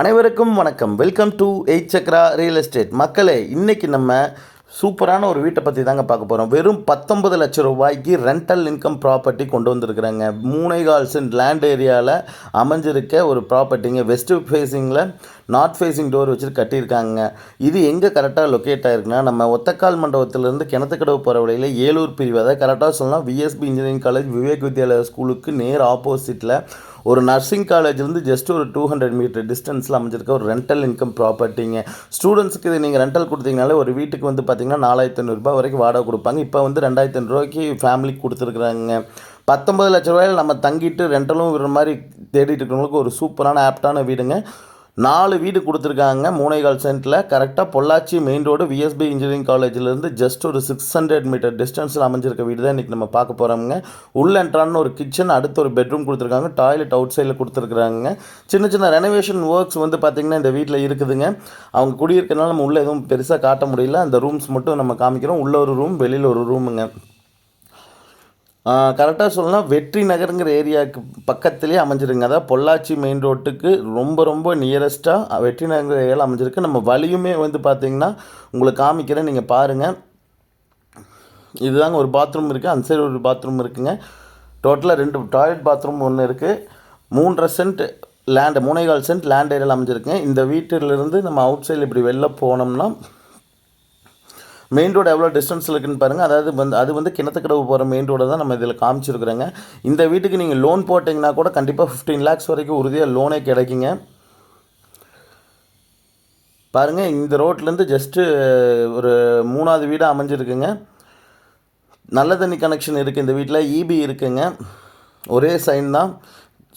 அனைவருக்கும் வணக்கம். Welcome to eight Chakra real estate மக்களே இன்றைக்கி நம்ம சூப்பரான ஒரு வீட்டை பற்றி தாங்க பார்க்க போகிறோம் வெறும் பத்தொன்பது லட்சம் ரூபாய்க்கு ரெண்டல் இன்கம் ப்ராப்பர்ட்டி கொண்டு வந்திருக்கிறாங்க. மூணைகால் சென்ட் லேண்ட் ஏரியாவில் அமைஞ்சிருக்க ஒரு ப்ராப்பர்ட்டிங்க வெஸ்ட் ஃபேஸிங்கில் நார்த் ஃபேஸிங் டோர் வச்சுட்டு கட்டியிருக்காங்க. இது எங்கே கரெக்டாக லொக்கேட் ஆயிருக்குன்னா நம்ம ஒத்தக்கால் மண்டபத்திலேருந்து கிணத்துக்கடவு போகிற வழியில் ஏலூர் பிரிவு. அதை கரெக்டாக சொல்லலாம் VSB engineering college Vivek Vidyalaya ஸ்கூலுக்கு நேர் ஆப்போசிட்டில் ஒரு நர்சிங் காலேஜ்லேருந்து ஜஸ்ட் ஒரு டூ ஹண்ட்ரட் மீட்டர் டிஸ்டன்ஸில் அமைஞ்சிருக்க ஒரு ரெண்டல் இன்கம் ப்ராப்பர்ட்டிங்க ஸ்டூடெண்ட்ஸ்க்கு இது நீங்கள் ரெண்டல் கொடுத்தீங்கனாலே ஒரு வீட்டுக்கு வந்து பார்த்தீங்கன்னா நாலாயிரத்தி ஐநூறுரூபா வரைக்கும் வாடகை கொடுப்பாங்க. இப்போ வந்து ரெண்டாயிரத்தி ஐநூறுரூவாய்க்கு ஃபேமிலிக்கு கொடுத்துருக்குறாங்க. பத்தொம்பது லட்ச ரூபாயில் நம்ம தங்கிட்டு ரெண்டலும் விடுற மாதிரி தேடிட்டு இருக்கிறவங்களுக்கு ஒரு சூப்பரான ஆப்டான வீடுங்க. நாலு வீடு கொடுத்துருக்காங்க. மூணைகால் சென்ட்டில் கரெக்டாக Pollachi main road VSB engineering காலேஜ்லேருந்து ஜஸ்ட் ஒரு சிக்ஸ் ஹண்ட்ரட் மீட்டர் டிஸ்டன்ஸில் அமைஞ்சிருக்க வீடு தான் இன்றைக்கி நம்ம பார்க்க போகிறோம்ங்க உள்ள என்ட்ரான்னு ஒரு கிச்சன் அடுத்து ஒரு பெட்ரூம் கொடுத்துருக்காங்க. டாய்லெட் அவுட் சைடில் கொடுத்துருக்குறாங்க சின்ன சின்ன ரெனோவேஷன் ஒர்க்ஸ் வந்து பார்த்திங்கன்னா இந்த வீட்டில் இருக்குதுங்க. அவங்க குடியிருக்கனால நம்ம உள்ளே எதுவும் பெருசாக காட்ட முடியல. அந்த ரூம்ஸ் மட்டும் நம்ம காமிக்கிறோம். உள்ள ஒரு ரூம் வெளியில் ஒரு ரூமுங்க கரெக்டாக சொல்லலாம் வெற்றி நகருங்கிற ஏரியாவுக்கு பக்கத்துலேயே அமைஞ்சிருங்க. அதாவது பொள்ளாச்சி மெயின் ரோட்டுக்கு ரொம்ப ரொம்ப நியரஸ்ட்டாக வெற்றி நகர் ஏரியாவில் அமைஞ்சிருக்கு. நம்ம வழியுமே வந்து பார்த்திங்கன்னா உங்களுக்கு காமிக்கிறேன் நீங்கள் பாருங்கள் இதுதாங்க ஒரு பாத்ரூம் இருக்குது அந்த சைடு ஒரு பாத்ரூம் இருக்குங்க. டோட்டலாக ரெண்டு டாய்லெட் பாத்ரூம் ஒன்று இருக்குது மூன்றரை சென்ட் லேண்டு மூணேகால் சென்ட் லேண்ட் ஏரியாவில் அமைஞ்சிருக்குங்க. இந்த வீட்டிலிருந்து நம்ம அவுட் சைடில் இப்படி வெளில போனோம்னா மெயின் ரோடு எவ்வளோ டிஸ்டன்ஸில் இருக்குன்னு பாருங்கள் அதாவது வந்து அது வந்து கிணத்துக்கடவு போகிற மெயின் ரோடை தான் நம்ம இதில் காமிச்சிருக்கிறோங்க. இந்த வீட்டுக்கு நீங்கள் லோன் போட்டிங்கன்னா கூட கண்டிப்பாக ஃபிஃப்டீன் லேக்ஸ் வரைக்கும் உறுதியாக லோனே கிடைக்குங்க. பாருங்கள் இந்த ரோட்லேருந்து ஜஸ்ட்டு ஒரு மூணாவது வீடாக அமைஞ்சிருக்குங்க. நல்ல தண்ணி கனெக்ஷன் இருக்குது இந்த வீட்டில் இபி இருக்குங்க. ஒரே சைன் தான்.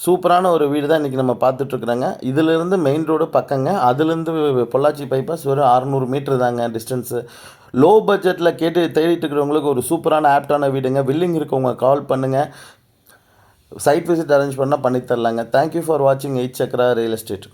சூப்பரான ஒரு வீடு தான் இன்றைக்கி நம்ம பார்த்துட்ருக்குறோங்க. இதிலேருந்து மெயின் ரோடு பக்கங்க. அதுலேருந்து பொள்ளாச்சி பைபாஸ் வெறும் அறநூறு மீட்ரு தாங்க டிஸ்டன்ஸு லோ பட்ஜெட்டில் கேட்டு தேடிட்டு இருக்கிறவங்களுக்கு ஒரு சூப்பரான ஆப்டான வீடுங்க. வில்லிங் இருக்கவங்க கால் பண்ணுங்கள் சைட் விசிட் அரேஞ்ச் பண்ணால் பண்ணித்தரலாங்க. தேங்க்யூ ஃபார் வாட்சிங் எயிட் சக்ரா ரியல் எஸ்டேட்